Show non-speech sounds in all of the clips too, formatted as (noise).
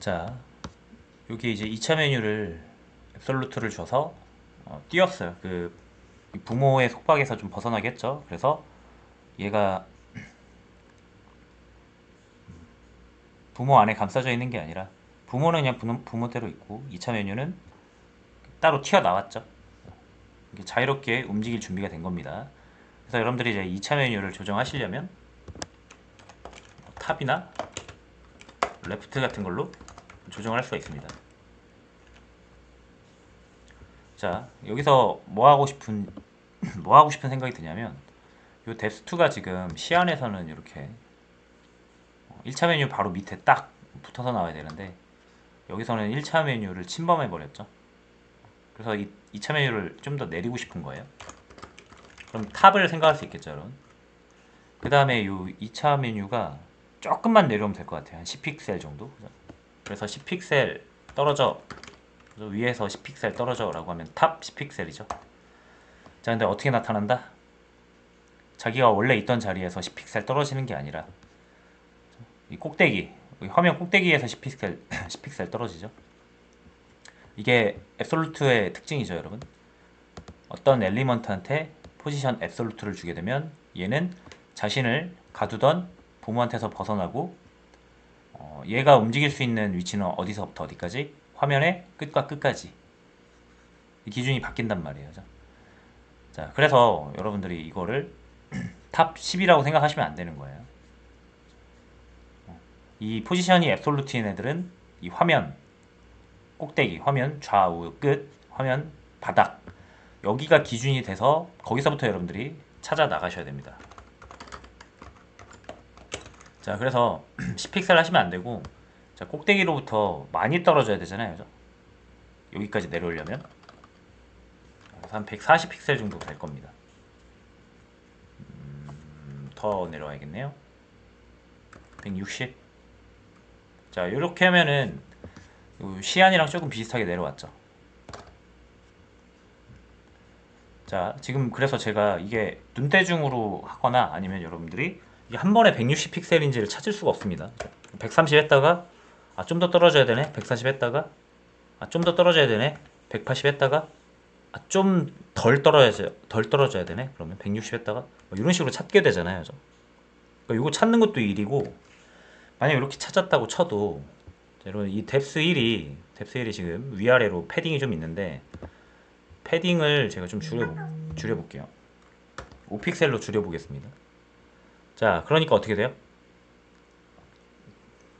자, 여기 이제 2차 메뉴를 앱솔루트를 줘서 어, 띄웠어요. 그 부모의 속박에서 좀 벗어나겠죠. 그래서 얘가 부모 안에 감싸져 있는 게 아니라 부모는 그냥 부모, 부모대로 있고 2차 메뉴는 따로 튀어나왔죠. 이게 자유롭게 움직일 준비가 된 겁니다. 그래서 여러분들이 이제 2차 메뉴를 조정하시려면 탑이나 레프트 같은 걸로 조정을 할 수가 있습니다. 자, 여기서 뭐 하고 싶은 (clears throat) 뭐 하고 싶은 생각이 드냐면 요 뎁스2가 지금 시안에서는 이렇게 1차 메뉴 바로 밑에 딱 붙어서 나와야 되는데 여기서는 1차 메뉴를 침범해 버렸죠. 그래서 이 2차 메뉴를 좀 더 내리고 싶은 거예요. 그럼 탑을 생각할 수 있겠죠, 여러분. 그 다음에 요 2차 메뉴가 조금만 내려오면 될 것 같아요. 한 10픽셀 정도. 그래서 10픽셀 떨어져. 위에서 10픽셀 떨어져 라고 하면 탑 10픽셀이죠. 자, 근데 어떻게 나타난다? 자기가 원래 있던 자리에서 10픽셀 떨어지는 게 아니라 이 꼭대기, 이 화면 꼭대기에서 10픽셀 10픽셀 (clears throat) 떨어지죠. 이게 앱솔루트의 특징이죠, 여러분. 어떤 엘리먼트한테 포지션 앱솔루트를 주게 되면 얘는 자신을 가두던 부모한테서 벗어나고 어, 얘가 움직일 수 있는 위치는 어디서부터 어디까지 화면의 끝과 끝까지 이 기준이 바뀐단 말이에요. 자, 자, 그래서 여러분들이 이거를 (clears throat) 탑 10이라고 생각하시면 안 되는 거예요. 어, 이 포지션이 앱솔루트인 애들은 이 화면 꼭대기, 화면 좌우 끝, 화면 바닥 여기가 기준이 돼서 거기서부터 여러분들이 찾아 나가셔야 됩니다. 자, 그래서 (clears throat) 10픽셀 하시면 안 되고 자, 꼭대기로부터 많이 떨어져야 되잖아요. 그죠? 여기까지 내려오려면 한 140픽셀 정도 될 겁니다. 음, 더 내려와야겠네요. 160. 자, 이렇게 하면은 요 시안이랑 조금 비슷하게 내려왔죠. 자, 지금 그래서 제가 이게 눈대중으로 하거나 아니면 여러분들이 이게 한 번에 160 픽셀인지를 찾을 수가 없습니다. 130 했다가 아, 좀 더 떨어져야 되네. 140 했다가 아, 좀 더 떨어져야 되네. 180 했다가 아, 좀 덜 떨어져야 덜 떨어져야 되네. 그러면 160 했다가 뭐 이런 식으로 찾게 되잖아요. 저. 그러니까 이거 찾는 것도 일이고 만약 이렇게 찾았다고 쳐도 자, 여러분 이 뎁스 1이 뎁스 1이 지금 위아래로 패딩이 좀 있는데 패딩을 제가 좀 줄여 줄여 볼게요. 5픽셀로 줄여 보겠습니다. 자, 그러니까 어떻게 돼요?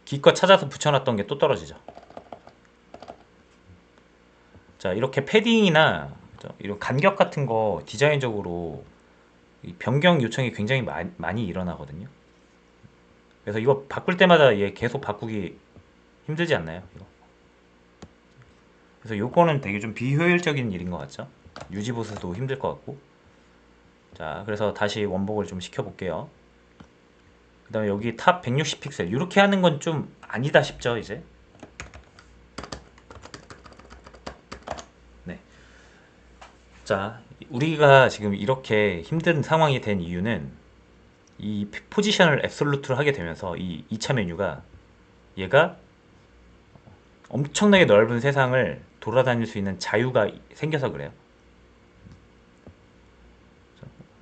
기껏 찾아서 붙여놨던 게 또 떨어지죠. 자, 이렇게 패딩이나 이런 간격 같은 거 디자인적으로 이 변경 요청이 굉장히 많이, 일어나거든요. 그래서 이거 바꿀 때마다 얘 계속 바꾸기 힘들지 않나요? 이거? 그래서 요거는 되게 좀 비효율적인 일인 것 같죠? 유지 보수도 힘들 것 같고. 자, 그래서 다시 원복을 좀 시켜볼게요. 그 다음에 여기 탑 160픽셀. 이렇게 하는 건 좀 아니다 싶죠, 이제? 네. 자, 우리가 지금 이렇게 힘든 상황이 된 이유는 이 포지션을 앱솔루트로 하게 되면서 이 2차 메뉴가 얘가 엄청나게 넓은 세상을 돌아다닐 수 있는 자유가 생겨서 그래요.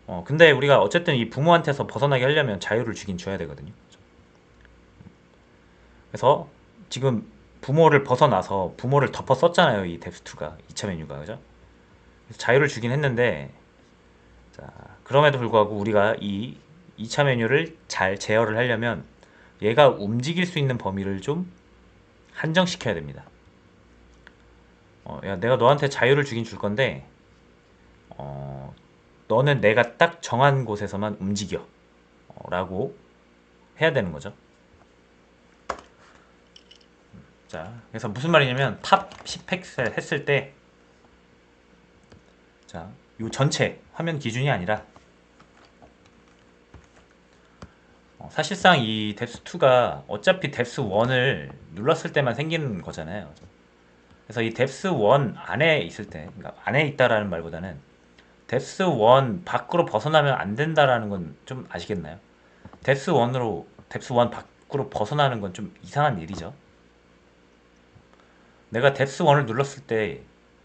어, 근데 우리가 어쨌든 이 부모한테서 벗어나게 하려면 자유를 주긴 줘야 되거든요. 그래서 지금 부모를 벗어나서 부모를 덮어 썼잖아요. 이 뎁스2가 2차 메뉴가 그죠? 자유를 주긴 했는데 자, 그럼에도 불구하고 우리가 이 2차 메뉴를 잘 제어를 하려면 얘가 움직일 수 있는 범위를 좀 한정시켜야 됩니다. 어, 야, 내가 너한테 자유를 주긴 줄 건데, 어, 너는 내가 딱 정한 곳에서만 움직여. 어, 라고 해야 되는 거죠. 자, 그래서 무슨 말이냐면, 탑 10픽셀 했을 때, 자, 요 전체 화면 기준이 아니라, 어, 사실상 이 뎁스2가 어차피 뎁스1을 눌렀을 때만 생기는 거잖아요. 그래서 이 뎁스1 안에 있을 때, 그러니까 안에 있다라는 말보다는 뎁스1 밖으로 벗어나면 안 된다라는 건 좀 아시겠나요? 뎁스1으로, 뎁스1 밖으로 벗어나는 건 좀 이상한 일이죠. 내가 뎁스 1을 눌렀을 때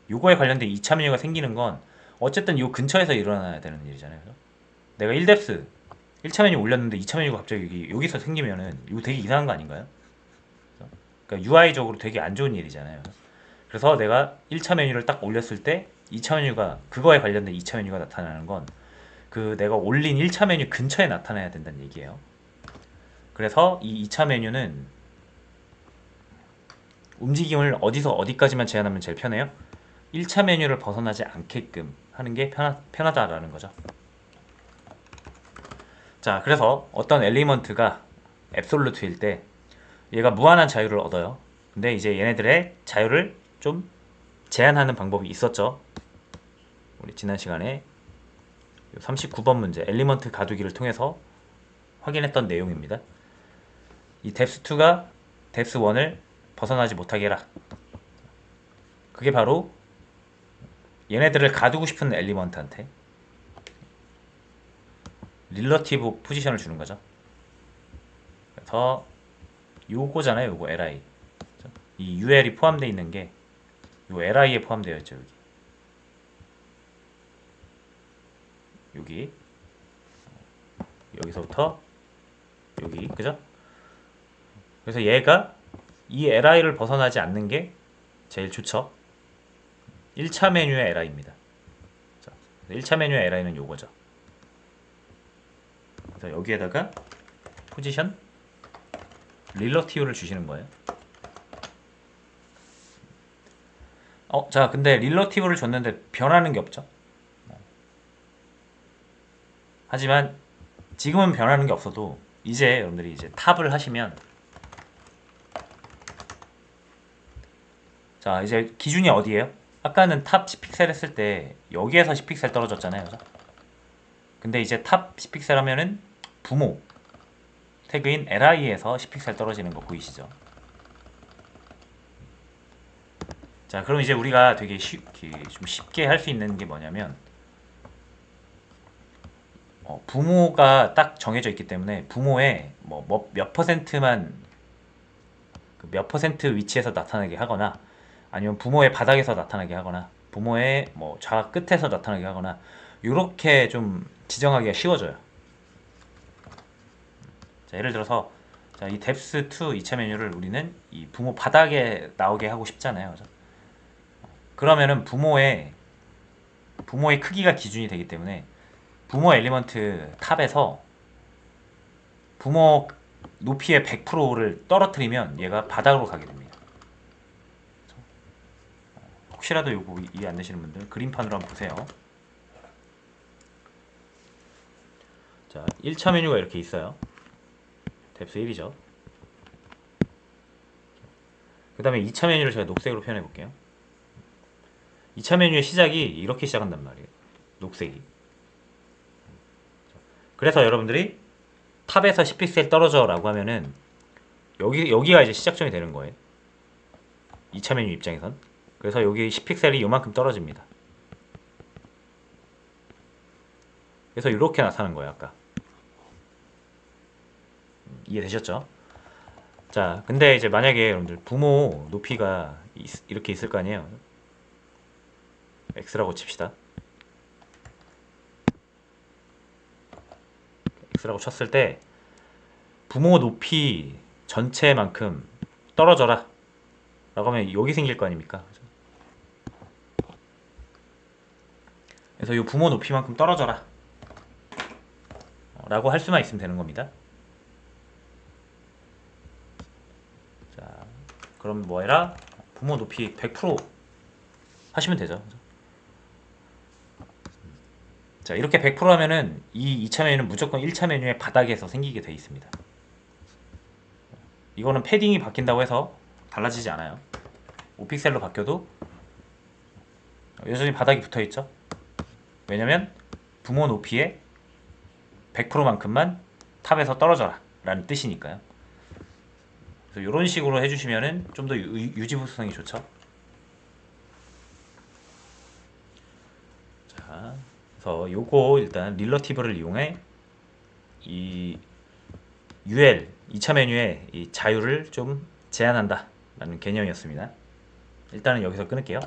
요거에 관련된 2차 메뉴가 생기는 건 어쨌든 요 근처에서 일어나야 되는 일이잖아요. 그죠? 내가 1뎁스 1차 메뉴 올렸는데 2차 메뉴가 갑자기 여기, 여기서 생기면은 이거 되게 이상한 거 아닌가요? 그러니까 UI적으로 되게 안 좋은 일이잖아요. 그래서 내가 1차 메뉴를 딱 올렸을 때 2차 메뉴가 그거에 관련된 2차 메뉴가 나타나는 건 그 내가 올린 1차 메뉴 근처에 나타나야 된다는 얘기예요. 그래서 이 2차 메뉴는 움직임을 어디서 어디까지만 제한하면 제일 편해요? 1차 메뉴를 벗어나지 않게끔 하는 게 편하, 편하다라는 거죠. 자, 그래서 어떤 엘리먼트가 앱솔루트일 때 얘가 무한한 자유를 얻어요. 근데 이제 얘네들의 자유를 좀 제한하는 방법이 있었죠. 우리 지난 시간에 39번 문제 엘리먼트 가두기를 통해서 확인했던 내용입니다. 이 뎁스2가 뎁스1을 벗어나지 못하게 해라. 그게 바로 얘네들을 가두고 싶은 엘리먼트한테 릴러티브 포지션을 주는 거죠. 그래서 요거잖아요, 요거 li. 이 ul이 포함되어 있는 게 요 li에 포함되어 있죠, 여기. 여기 여기서부터 여기 그죠? 그래서 얘가 이 li를 벗어나지 않는 게 제일 좋죠. 1차 메뉴의 li입니다. 자, 1차 메뉴의 li는 요거죠. 그래서 여기에다가 포지션 릴러티브를 주시는 거예요. 어, 자, 근데 릴러티브를 줬는데 변하는 게 없죠. 하지만 지금은 변하는 게 없어도 이제 여러분들이 이제 탑을 하시면 자 이제 기준이 어디예요? 아까는 탑 10픽셀 했을 때 여기에서 10픽셀 떨어졌잖아요 그죠? 근데 이제 탑 10픽셀 하면은 부모 태그인 li에서 10픽셀 떨어지는 거 보이시죠? 자 그럼 이제 우리가 되게 쉽, 그좀 쉽게 할 수 있는 게 뭐냐면 어, 부모가 딱 정해져 있기 때문에 부모의 뭐몇 퍼센트만 그몇 퍼센트 위치에서 나타나게 하거나 아니면 부모의 바닥에서 나타나게 하거나 부모의 뭐 좌 끝에서 나타나게 하거나 이렇게 좀 지정하기가 쉬워져요. 자, 예를 들어서 자, 이 뎁스 2 2차 메뉴를 우리는 이 부모 바닥에 나오게 하고 싶잖아요. 그죠? 그러면은 부모의 부모의 크기가 기준이 되기 때문에 부모 엘리먼트 탑에서 부모 높이의 100%를 떨어뜨리면 얘가 바닥으로 가게 됩니다. 혹시라도 요거 이해 안 되시는 분들 그림판으로 한번 보세요. 자, 1차 메뉴가 이렇게 있어요. 뎁스 1이죠. 그 다음에 2차 메뉴를 제가 녹색으로 표현해 볼게요. 2차 메뉴의 시작이 이렇게 시작한단 말이에요. 녹색이. 그래서 여러분들이 탑에서 10픽셀 떨어져 라고 하면은 여기, 여기가 이제 시작점이 되는 거예요. 2차 메뉴 입장에선. 그래서 여기 10픽셀이 요만큼 떨어집니다. 그래서 이렇게 나타난 거예요, 아까. 음, 이해되셨죠? 자, 근데 이제 만약에 여러분들 부모 높이가 있- 이렇게 있을 거 아니에요? x라고 칩시다. X라고 쳤을 때 부모 높이 전체만큼 떨어져라 라고 하면 여기 생길 거 아닙니까? 그래서 이 부모 높이만큼 떨어져라 라고 할 수만 있으면 되는 겁니다. 자, 그럼 뭐 해라? 부모 높이 100% 하시면 되죠. 자 이렇게 100% 하면은 이 2차 메뉴는 무조건 1차 메뉴의 바닥에서 생기게 돼 있습니다. 이거는 패딩이 바뀐다고 해서 달라지지 않아요. 5픽셀로 바뀌어도 여전히 바닥이 붙어 있죠. 왜냐면 부모 높이의 100%만큼만 탑에서 떨어져라 라는 뜻이니까요. 이런 식으로 해주시면은 좀 더 유지보수성이 좋죠. 자, 그래서 요거 일단 릴러티브를 이용해 이 UL 2차 메뉴의 이 자유를 좀 제한한다 라는 개념이었습니다. 일단은 여기서 끊을게요.